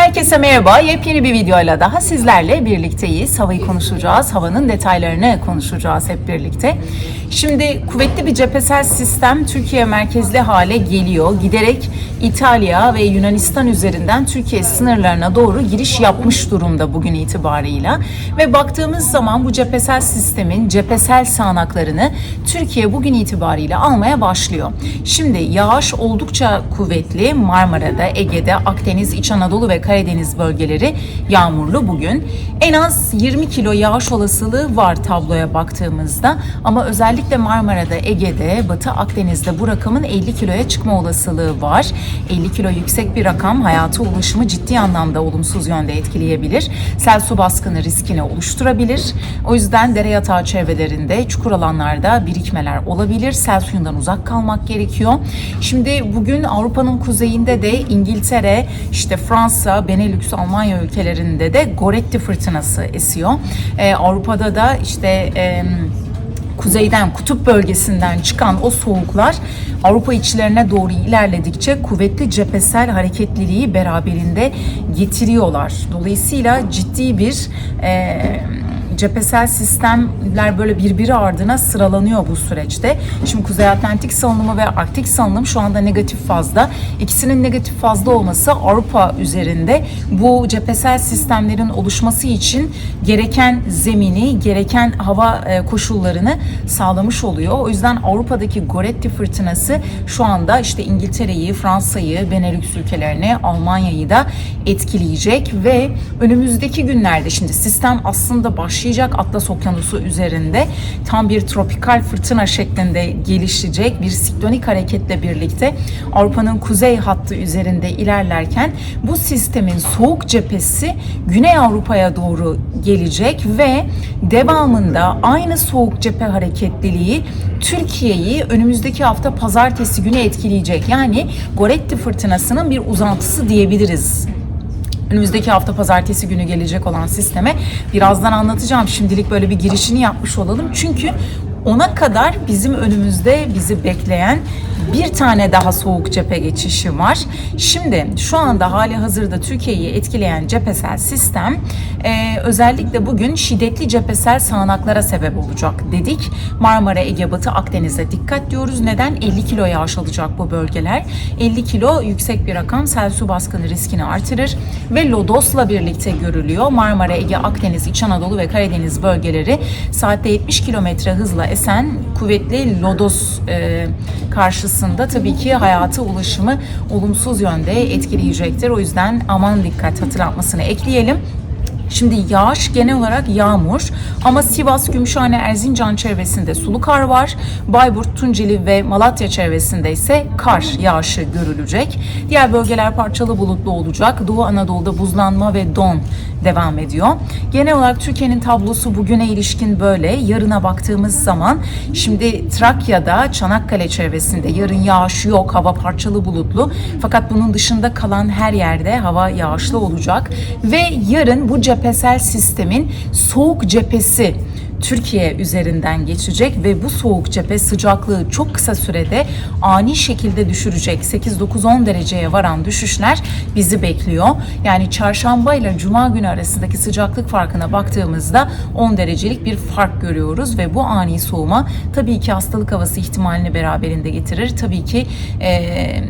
Herkese merhaba. Yepyeni bir videoyla daha sizlerle birlikteyiz. Havayı konuşacağız. Havanın detaylarını konuşacağız hep birlikte. Şimdi kuvvetli bir cephesel sistem Türkiye merkezli hale geliyor. Giderek İtalya ve Yunanistan üzerinden Türkiye sınırlarına doğru giriş yapmış durumda bugün itibarıyla. Ve baktığımız zaman bu cephesel sistemin cephesel sağanaklarını Türkiye bugün itibariyle almaya başlıyor. Şimdi yağış oldukça kuvvetli. Marmara'da, Ege'de, Akdeniz, İç Anadolu ve Karadeniz bölgeleri yağmurlu bugün. En az 20 kilo yağış olasılığı var tabloya baktığımızda ama özellikle Marmara'da, Ege'de, Batı Akdeniz'de bu rakamın 50 kiloya çıkma olasılığı var. 50 kilo yüksek bir rakam hayata ulaşımı ciddi anlamda olumsuz yönde etkileyebilir. Sel su baskını riskini oluşturabilir. O yüzden dere yatağı çevrelerinde, çukur alanlarda birikmeler olabilir. Sel suyundan uzak kalmak gerekiyor. Şimdi bugün Avrupa'nın kuzeyinde de İngiltere, işte Fransa, Benelux, Almanya ülkelerinde de Goretti fırtınası esiyor. Ee, Avrupa'da da işte... em, kuzeyden, kutup bölgesinden çıkan o soğuklar Avrupa içlerine doğru ilerledikçe kuvvetli cephesel hareketliliği beraberinde getiriyorlar. Dolayısıyla ciddi bir e, cephesel sistemler böyle birbiri ardına sıralanıyor bu süreçte. Şimdi Kuzey Atlantik salınımı ve Arktik salınım şu anda negatif fazda. İkisinin negatif fazla olması Avrupa üzerinde bu cephesel sistemlerin oluşması için gereken zemini, gereken hava e, koşullarını sağlamış oluyor. O yüzden Avrupa'daki Goretti fırtınası şu anda işte İngiltere'yi, Fransa'yı, Benelux ülkelerini, Almanya'yı da etkileyecek ve önümüzdeki günlerde şimdi sistem aslında başlayacak Atlas Okyanusu üzerinde tam bir tropikal fırtına şeklinde gelişecek bir siklonik hareketle birlikte Avrupa'nın kuzey hattı üzerinde ilerlerken bu sistemin soğuk cephesi Güney Avrupa'ya doğru gelecek ve devamında aynı soğuk cephe hareketliliği Türkiye'yi önümüzdeki hafta pazartesi günü etkileyecek. Yani Goretti fırtınasının bir uzantısı diyebiliriz önümüzdeki hafta pazartesi günü gelecek olan sisteme birazdan anlatacağım. Şimdilik böyle bir girişini yapmış olalım. Çünkü ona kadar bizim önümüzde bizi bekleyen bir tane daha soğuk cephe geçişi var. Şimdi şu anda hali hazırda Türkiye'yi etkileyen cephesel sistem e, özellikle bugün şiddetli cephesel sağanaklara sebep olacak dedik. Marmara, Ege, Batı, Akdeniz'e dikkat diyoruz. Neden? 50 kilo yağış alacak bu bölgeler. 50 kilo yüksek bir rakam sel su baskını riskini artırır ve lodosla birlikte görülüyor. Marmara, Ege, Akdeniz, İç Anadolu ve Karadeniz bölgeleri saatte 70 kilometre hızla esen kuvvetli lodos e, karşısında tabii ki hayata ulaşımı olumsuz yönde etkileyecektir. O yüzden aman dikkat hatırlatmasını ekleyelim. Şimdi yağış genel olarak yağmur ama Sivas, Gümüşhane, Erzincan çevresinde sulu kar var. Bayburt, Tunceli ve Malatya çevresinde ise kar yağışı görülecek. Diğer bölgeler parçalı bulutlu olacak. Doğu Anadolu'da buzlanma ve don devam ediyor. Genel olarak Türkiye'nin tablosu bugüne ilişkin böyle. Yarına baktığımız zaman şimdi Trakya'da, Çanakkale çevresinde yarın yağış yok, hava parçalı bulutlu. Fakat bunun dışında kalan her yerde hava yağışlı olacak ve yarın bu cephesel sistemin soğuk cephesi Türkiye üzerinden geçecek ve bu soğuk cephe sıcaklığı çok kısa sürede ani şekilde düşürecek. 8-9-10 dereceye varan düşüşler bizi bekliyor. Yani çarşamba ile cuma günü arasındaki sıcaklık farkına baktığımızda 10 derecelik bir fark görüyoruz ve bu ani soğuma tabii ki hastalık havası ihtimalini beraberinde getirir. Tabii ki eee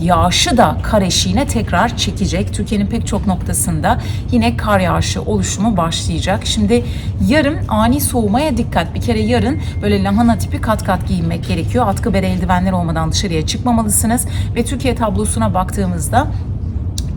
yağışı da kar eşiğine tekrar çekecek. Türkiye'nin pek çok noktasında yine kar yağışı oluşumu başlayacak. Şimdi yarın ani soğumaya dikkat. Bir kere yarın böyle lahana tipi kat kat giyinmek gerekiyor. Atkı bere eldivenler olmadan dışarıya çıkmamalısınız. Ve Türkiye tablosuna baktığımızda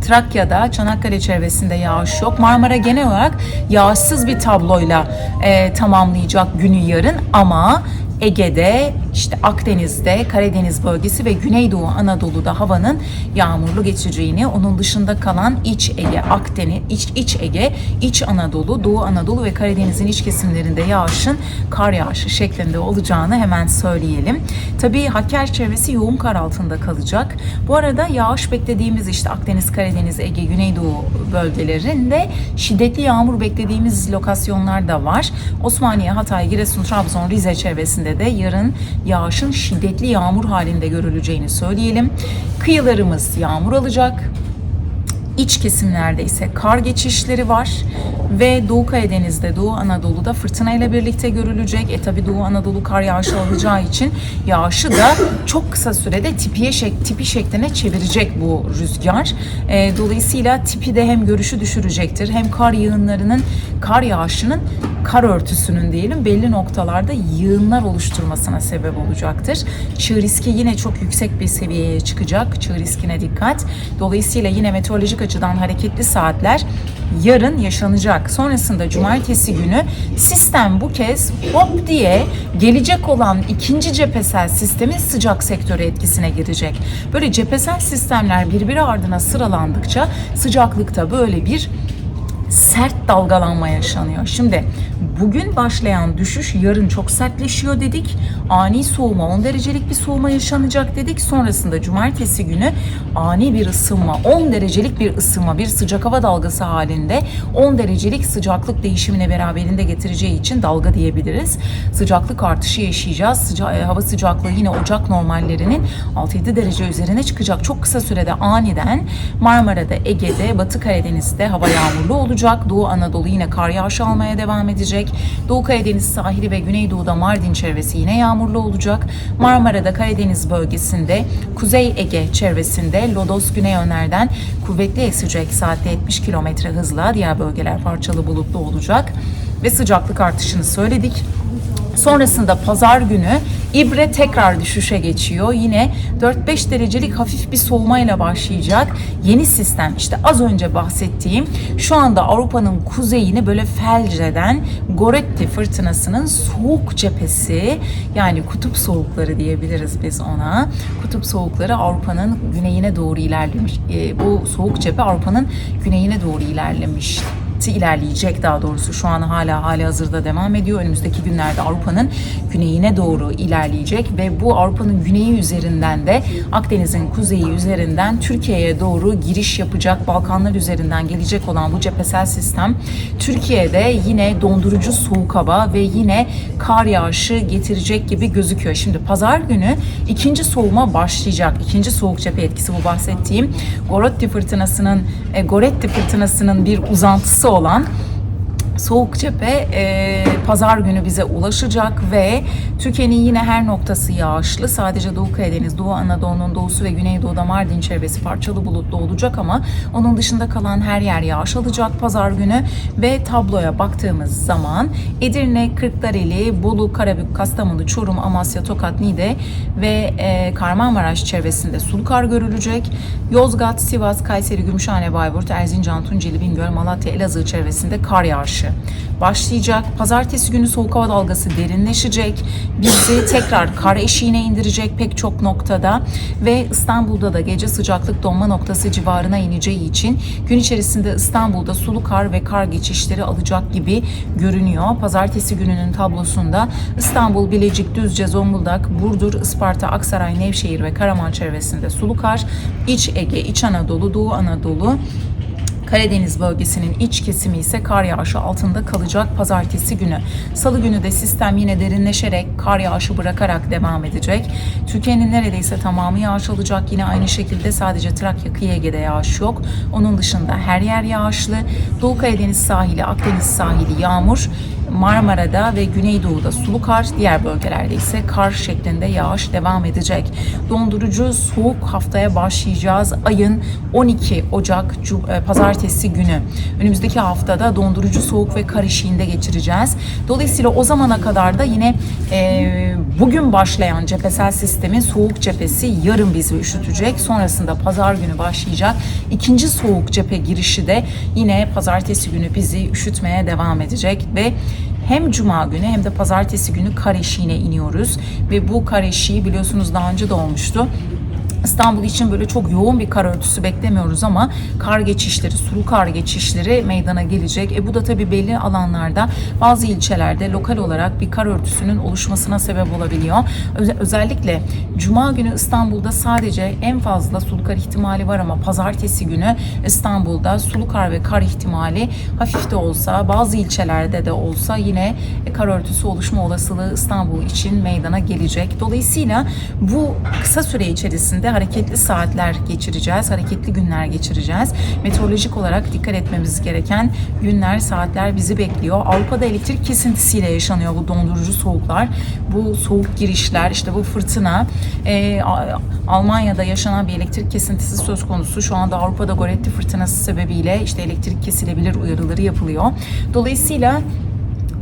Trakya'da, Çanakkale çevresinde yağış yok. Marmara genel olarak yağışsız bir tabloyla e, tamamlayacak günü yarın ama Ege'de, işte Akdeniz'de, Karadeniz bölgesi ve Güneydoğu Anadolu'da havanın yağmurlu geçeceğini, onun dışında kalan İç Ege, Akdeniz, İç, İç Ege, İç Anadolu, Doğu Anadolu ve Karadeniz'in iç kesimlerinde yağışın kar yağışı şeklinde olacağını hemen söyleyelim. Tabii Hakkari çevresi yoğun kar altında kalacak. Bu arada yağış beklediğimiz işte Akdeniz, Karadeniz, Ege, Güneydoğu bölgelerinde şiddetli yağmur beklediğimiz lokasyonlar da var. Osmaniye, Hatay, Giresun, Trabzon, Rize çevresinde de yarın yağışın şiddetli yağmur halinde görüleceğini söyleyelim. Kıyılarımız yağmur alacak. İç kesimlerde ise kar geçişleri var ve Doğu Karadeniz'de, Doğu Anadolu'da fırtına ile birlikte görülecek. E tabi Doğu Anadolu kar yağışı alacağı için yağışı da çok kısa sürede tipiye şek, tipi şekline çevirecek bu rüzgar. E, dolayısıyla tipi de hem görüşü düşürecektir hem kar yığınlarının, kar yağışının kar örtüsünün diyelim belli noktalarda yığınlar oluşturmasına sebep olacaktır. Çığ riski yine çok yüksek bir seviyeye çıkacak. Çığ riskine dikkat. Dolayısıyla yine meteorolojik açıdan hareketli saatler yarın yaşanacak. Sonrasında cumartesi günü sistem bu kez hop diye gelecek olan ikinci cephesel sistemin sıcak sektörü etkisine girecek. Böyle cephesel sistemler birbiri ardına sıralandıkça sıcaklıkta böyle bir sert dalgalanma yaşanıyor. Şimdi bugün başlayan düşüş yarın çok sertleşiyor dedik. Ani soğuma 10 derecelik bir soğuma yaşanacak dedik. Sonrasında cumartesi günü ani bir ısınma 10 derecelik bir ısınma bir sıcak hava dalgası halinde 10 derecelik sıcaklık değişimine beraberinde getireceği için dalga diyebiliriz. Sıcaklık artışı yaşayacağız. Sıca e, hava sıcaklığı yine ocak normallerinin 6-7 derece üzerine çıkacak. Çok kısa sürede aniden Marmara'da, Ege'de, Batı Karadeniz'de hava yağmurlu olacak. Doğu Anadolu yine kar yağışı almaya devam edecek. Doğu Karadeniz sahili ve Güneydoğu'da Mardin çevresi yine yağmurlu olacak. Marmara'da Karadeniz bölgesinde, Kuzey Ege çevresinde Lodos güney yönlerden kuvvetli esecek saatte 70 km hızla diğer bölgeler parçalı bulutlu olacak ve sıcaklık artışını söyledik. Sonrasında pazar günü İbre tekrar düşüşe geçiyor. Yine 4-5 derecelik hafif bir soğumayla başlayacak. Yeni sistem işte az önce bahsettiğim şu anda Avrupa'nın kuzeyini böyle felç eden Goretti fırtınasının soğuk cephesi yani kutup soğukları diyebiliriz biz ona. Kutup soğukları Avrupa'nın güneyine doğru ilerlemiş. E, bu soğuk cephe Avrupa'nın güneyine doğru ilerlemiş ilerleyecek daha doğrusu şu an hala hali hazırda devam ediyor. Önümüzdeki günlerde Avrupa'nın güneyine doğru ilerleyecek ve bu Avrupa'nın güneyi üzerinden de Akdeniz'in kuzeyi üzerinden Türkiye'ye doğru giriş yapacak Balkanlar üzerinden gelecek olan bu cephesel sistem Türkiye'de yine dondurucu soğuk hava ve yine kar yağışı getirecek gibi gözüküyor. Şimdi pazar günü ikinci soğuma başlayacak. İkinci soğuk cephe etkisi bu bahsettiğim Goretti fırtınasının e, Goretti fırtınasının bir uzantısı olan soğuk cephe e, pazar günü bize ulaşacak ve Türkiye'nin yine her noktası yağışlı. Sadece Doğu Karadeniz, Doğu Anadolu'nun doğusu ve Güneydoğu'da Mardin çevresi parçalı bulutlu olacak ama onun dışında kalan her yer yağış alacak pazar günü ve tabloya baktığımız zaman Edirne, Kırklareli, Bolu, Karabük, Kastamonu, Çorum, Amasya, Tokat, Niğde ve e, Kahramanmaraş çevresinde sulu kar görülecek. Yozgat, Sivas, Kayseri, Gümüşhane, Bayburt, Erzincan, Tunceli, Bingöl, Malatya, Elazığ çevresinde kar yağışı başlayacak. Pazartesi günü soğuk hava dalgası derinleşecek. Bizi tekrar kar eşiğine indirecek pek çok noktada ve İstanbul'da da gece sıcaklık donma noktası civarına ineceği için gün içerisinde İstanbul'da sulu kar ve kar geçişleri alacak gibi görünüyor. Pazartesi gününün tablosunda İstanbul, Bilecik, Düzce, Zonguldak, Burdur, Isparta, Aksaray, Nevşehir ve Karaman çevresinde sulu kar, İç Ege, İç Anadolu, Doğu Anadolu, Karadeniz bölgesinin iç kesimi ise kar yağışı altında kalacak pazartesi günü. Salı günü de sistem yine derinleşerek kar yağışı bırakarak devam edecek. Türkiye'nin neredeyse tamamı yağış alacak. Yine aynı şekilde sadece Trakya kıyı Ege'de yağış yok. Onun dışında her yer yağışlı. Doğu Karadeniz sahili, Akdeniz sahili yağmur. Marmara'da ve Güneydoğu'da sulu kar, diğer bölgelerde ise kar şeklinde yağış devam edecek. Dondurucu soğuk haftaya başlayacağız. Ayın 12 Ocak e, pazartesi günü. Önümüzdeki haftada dondurucu soğuk ve kar eşiğinde geçireceğiz. Dolayısıyla o zamana kadar da yine e, bugün başlayan cephesel sistemin soğuk cephesi yarın bizi üşütecek. Sonrasında pazar günü başlayacak. İkinci soğuk cephe girişi de yine pazartesi günü bizi üşütmeye devam edecek ve hem cuma günü hem de pazartesi günü kar eşiğine iniyoruz ve bu kar eşiği biliyorsunuz daha önce de olmuştu. İstanbul için böyle çok yoğun bir kar örtüsü beklemiyoruz ama kar geçişleri, sulu kar geçişleri meydana gelecek. E bu da tabii belli alanlarda bazı ilçelerde lokal olarak bir kar örtüsünün oluşmasına sebep olabiliyor. Öz- özellikle Cuma günü İstanbul'da sadece en fazla sulu kar ihtimali var ama pazartesi günü İstanbul'da sulu kar ve kar ihtimali hafif de olsa bazı ilçelerde de olsa yine kar örtüsü oluşma olasılığı İstanbul için meydana gelecek. Dolayısıyla bu kısa süre içerisinde hareketli saatler geçireceğiz, hareketli günler geçireceğiz. Meteorolojik olarak dikkat etmemiz gereken günler, saatler bizi bekliyor. Avrupa'da elektrik kesintisiyle yaşanıyor bu dondurucu soğuklar. Bu soğuk girişler, işte bu fırtına. A- Almanya'da yaşanan bir elektrik kesintisi söz konusu. Şu anda Avrupa'da Goretti fırtınası sebebiyle işte elektrik kesilebilir uyarıları yapılıyor. Dolayısıyla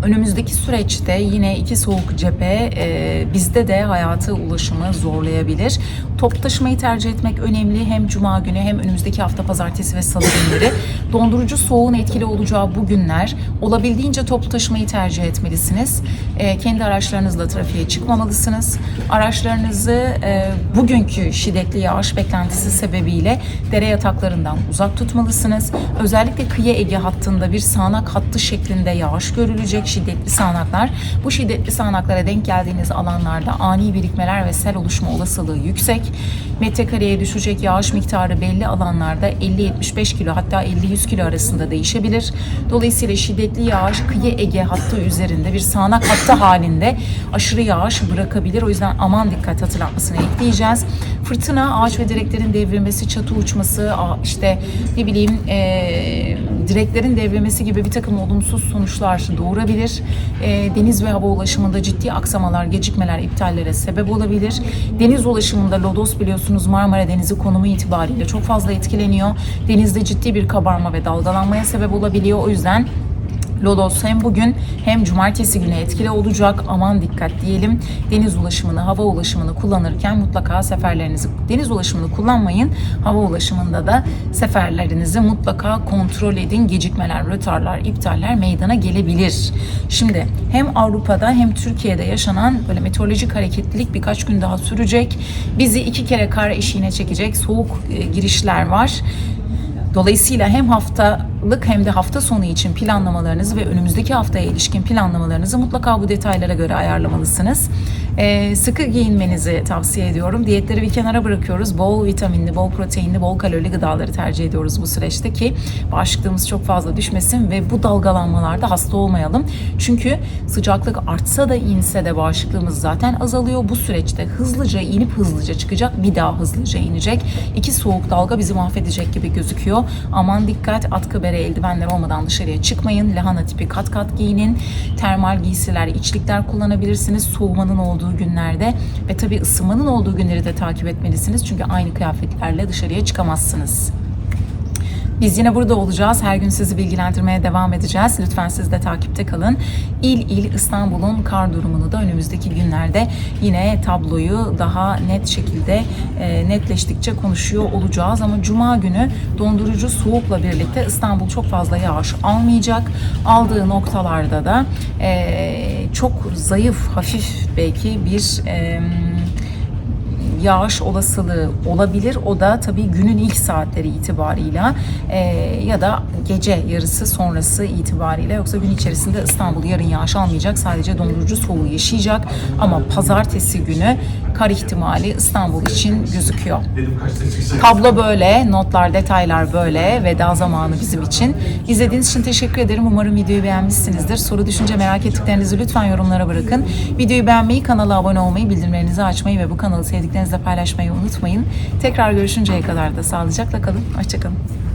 Önümüzdeki süreçte yine iki soğuk cephe e, bizde de hayatı ulaşımı zorlayabilir. Top taşımayı tercih etmek önemli. Hem cuma günü hem önümüzdeki hafta pazartesi ve salı günleri. Dondurucu soğuğun etkili olacağı bu günler olabildiğince top taşımayı tercih etmelisiniz. E, kendi araçlarınızla trafiğe çıkmamalısınız. Araçlarınızı e, bugünkü şiddetli yağış beklentisi sebebiyle dere yataklarından uzak tutmalısınız. Özellikle kıyı Ege hattında bir sağanak hattı şeklinde yağış görülecek şiddetli sağanaklar. Bu şiddetli sağanaklara denk geldiğiniz alanlarda ani birikmeler ve sel oluşma olasılığı yüksek. Metrekareye düşecek yağış miktarı belli alanlarda 50-75 kilo hatta 50-100 kilo arasında değişebilir. Dolayısıyla şiddetli yağış kıyı Ege hattı üzerinde bir sağanak hattı halinde aşırı yağış bırakabilir. O yüzden aman dikkat hatırlatmasını ekleyeceğiz. Fırtına, ağaç ve direklerin devrilmesi, çatı uçması, işte ne bileyim eee, direklerin devrilmesi gibi bir takım olumsuz sonuçlar doğurabilir. Eee, deniz ve hava ulaşımında ciddi aksamalar, gecikmeler, iptallere sebep olabilir. Deniz ulaşımında Lodos biliyorsunuz Marmara Denizi konumu itibariyle çok fazla etkileniyor. Denizde ciddi bir kabarma ve dalgalanmaya sebep olabiliyor. O yüzden Lodos hem bugün hem cumartesi günü etkili olacak. Aman dikkat diyelim. Deniz ulaşımını, hava ulaşımını kullanırken mutlaka seferlerinizi, deniz ulaşımını kullanmayın. Hava ulaşımında da seferlerinizi mutlaka kontrol edin. Gecikmeler, rötarlar, iptaller meydana gelebilir. Şimdi hem Avrupa'da hem Türkiye'de yaşanan böyle meteorolojik hareketlilik birkaç gün daha sürecek. Bizi iki kere kar eşiğine çekecek soğuk e, girişler var. Dolayısıyla hem haftalık hem de hafta sonu için planlamalarınızı ve önümüzdeki haftaya ilişkin planlamalarınızı mutlaka bu detaylara göre ayarlamalısınız. Ee, sıkı giyinmenizi tavsiye ediyorum. Diyetleri bir kenara bırakıyoruz. Bol vitaminli, bol proteinli, bol kalorili gıdaları tercih ediyoruz bu süreçte ki bağışıklığımız çok fazla düşmesin ve bu dalgalanmalarda hasta olmayalım. Çünkü sıcaklık artsa da inse de bağışıklığımız zaten azalıyor. Bu süreçte hızlıca inip hızlıca çıkacak, bir daha hızlıca inecek. İki soğuk dalga bizi mahvedecek gibi gözüküyor. Aman dikkat atkı bere eldivenler olmadan dışarıya çıkmayın. Lahana tipi kat kat giyinin. Termal giysiler, içlikler kullanabilirsiniz soğumanın olduğu günlerde ve tabii ısınmanın olduğu günleri de takip etmelisiniz. Çünkü aynı kıyafetlerle dışarıya çıkamazsınız. Biz yine burada olacağız. Her gün sizi bilgilendirmeye devam edeceğiz. Lütfen siz de takipte kalın. İl il İstanbul'un kar durumunu da önümüzdeki günlerde yine tabloyu daha net şekilde e, netleştikçe konuşuyor olacağız. Ama Cuma günü dondurucu soğukla birlikte İstanbul çok fazla yağış almayacak. Aldığı noktalarda da e, çok zayıf, hafif belki bir... E, yağış olasılığı olabilir. O da tabii günün ilk saatleri itibarıyla e, ya da gece yarısı sonrası itibariyle yoksa gün içerisinde İstanbul yarın yağış almayacak. Sadece dondurucu soğuğu yaşayacak. Ama pazartesi günü kar ihtimali İstanbul için gözüküyor. Tablo böyle, notlar, detaylar böyle. Veda zamanı bizim için. İzlediğiniz için teşekkür ederim. Umarım videoyu beğenmişsinizdir. Soru, düşünce, merak ettiklerinizi lütfen yorumlara bırakın. Videoyu beğenmeyi, kanala abone olmayı, bildirimlerinizi açmayı ve bu kanalı sevdiklerinizle paylaşmayı unutmayın. Tekrar görüşünceye kadar da sağlıcakla kalın. Hoşçakalın.